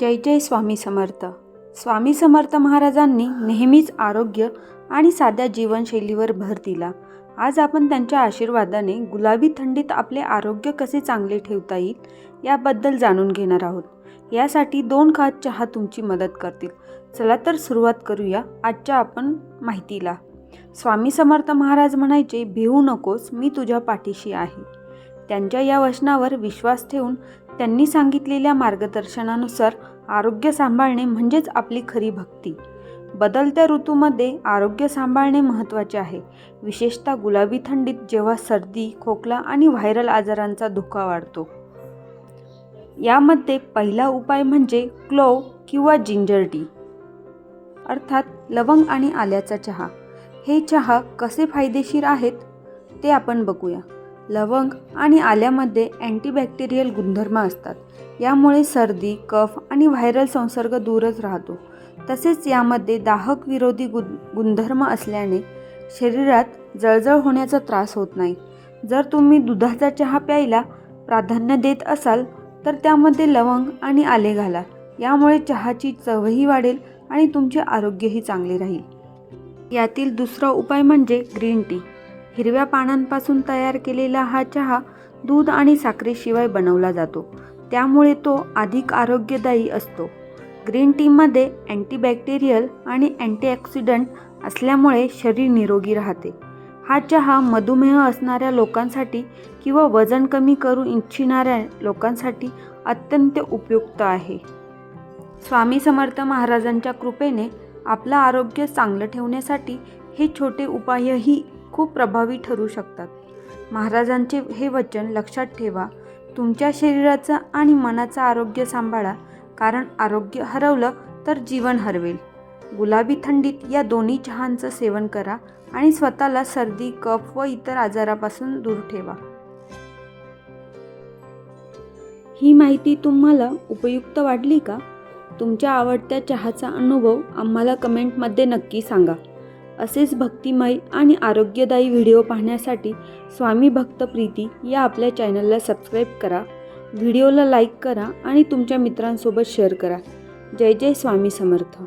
जय जय स्वामी समर्थ. स्वामी समर्थ महाराजांनी नेहमीच आरोग्य आणि साध्या जीवनशैलीवर भर दिला. आज आपण त्यांच्या आशीर्वादाने गुलाबी थंडीत आपले आरोग्य कसे चांगले ठेवता येईल याबद्दल जाणून घेणार आहोत. यासाठी दोन खात चहा तुमची मदत करतील. चला तर सुरुवात करूया आजच्या आपण माहितीला. स्वामी समर्थ महाराज म्हणायचे भिवू नकोस मी तुझ्या पाठीशी आहे. त्यांच्या या वचनावर विश्वास ठेवून त्यांनी सांगितलेल्या मार्गदर्शनानुसार आरोग्य सांभाळणे म्हणजेच आपली खरी भक्ती. बदलत्या ऋतूमध्ये आरोग्य सांभाळणे महत्त्वाचे आहे. विशेषतः गुलाबी थंडीत जेव्हा सर्दी खोकला आणि व्हायरल आजारांचा धोका वाढतो. यामध्ये पहिला उपाय म्हणजे क्लोव किंवा जिंजर टी अर्थात लवंग आणि आल्याचा चहा. हे चहा कसे फायदेशीर आहेत ते आपण बघूया. लवंग आणि आल्यामध्ये अँटीबॅक्टेरियल गुणधर्म असतात. यामुळे सर्दी कफ आणि व्हायरल संसर्ग दूरच राहतो. तसेच यामध्ये दाहक विरोधी गुण गुणधर्म असल्याने शरीरात जळजळ होण्याचा त्रास होत नाही. जर तुम्ही दुधाचा चहा प्यायला प्राधान्य देत असाल तर त्यामध्ये लवंग आणि आले घाला. यामुळे चहाची चवही वाढेल आणि तुमचे आरोग्यही चांगले राहील. यातील दुसरा उपाय म्हणजे ग्रीन टी. हिरव्या पानांपासून तयार केलेला हा चहा दूध आणि साखरेशिवाय बनवला जातो. त्यामुळे तो अधिक आरोग्यदायी असतो. ग्रीन टीमध्ये अँटीबॅक्टेरियल आणि अँटीऑक्सिडंट असल्यामुळे शरीर निरोगी राहते. हा चहा मधुमेह असणाऱ्या लोकांसाठी किंवा वजन कमी करू इच्छिणाऱ्या लोकांसाठी अत्यंत उपयुक्त आहे. स्वामी समर्थ महाराजांच्या कृपेने आपलं आरोग्य चांगलं ठेवण्यासाठी हे छोटे उपायही खूप प्रभावी ठरू शकतात. महाराजांचे हे वचन लक्षात ठेवा. तुमच्या शरीराचं आणि मनाचं आरोग्य सांभाळा. कारण आरोग्य हरवलं तर जीवन हरवेल. गुलाबी थंडीत या दोन्ही चहांचं सेवन करा आणि स्वतःला सर्दी कफ व इतर आजारापासून दूर ठेवा. ही माहिती तुम्हाला उपयुक्त वाटली का? तुमच्या आवडत्या चहाचा अनुभव आम्हाला कमेंटमध्ये नक्की सांगा. असेच भक्तिमय आणि आरोग्यदायी व्हिडिओ पाहण्यासाठी स्वामी भक्त प्रीती या आपल्या चॅनलला सबस्क्राईब करा. व्हिडिओला लाईक करा आणि तुमच्या मित्रांसोबत शेअर करा. जय जय स्वामी समर्थ.